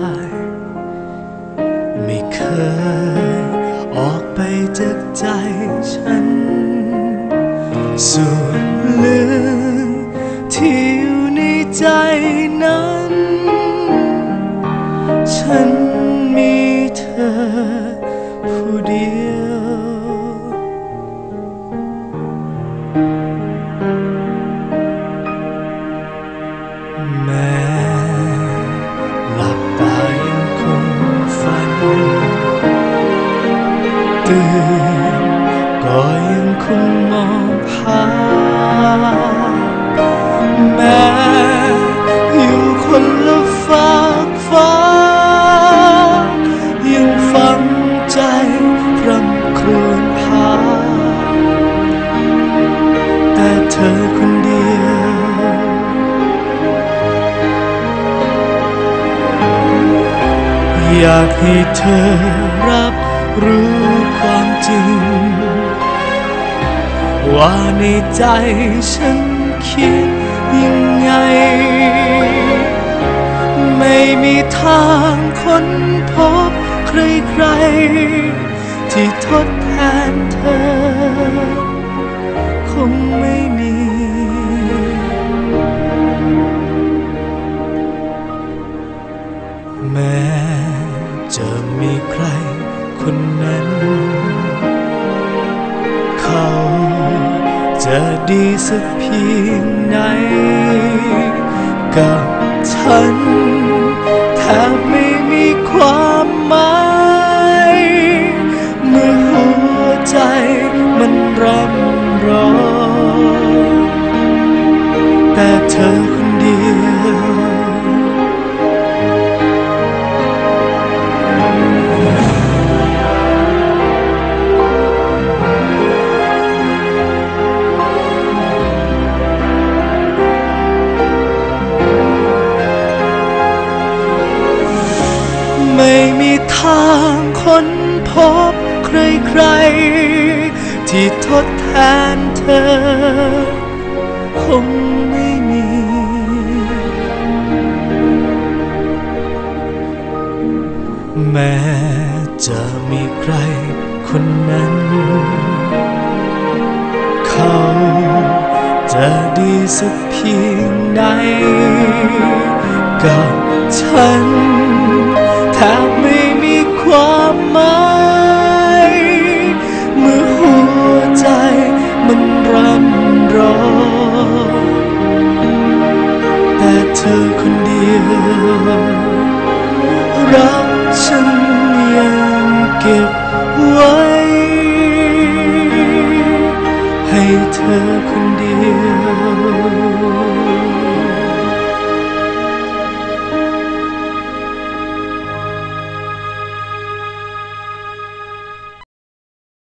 ายไม่เคยออกไปจากใจฉัน ส่วนลึกที่อยู่ในใจนั้น ฉันมีเธอผู้เดียว ตื่นก็ยังคงมองหาแม้อยู่คนละฝากฟ้า ยังฝังใจรำครวญหา แต่เธอคนเดียว อยากให้เธอรับ รู้ความจริง ว่าในใจฉันคิดยังไง ไม่มีทางค้นพบใครๆ ที่ทดแทนเธอ คงไม่มี คนนั้น เขาจะดีสักเพียงไหน กับฉันแทบไม่มีความหมายเมื่อหัวใจมันร่ำร้องแต่เธอ ที่ทดแทนเธอ คงไม่มี แม้จะมีใครคนนั้น เขาจะดีสักเพียงไหนกั คนเดียว รักฉันยังเก็บไว้ ให้เธอคน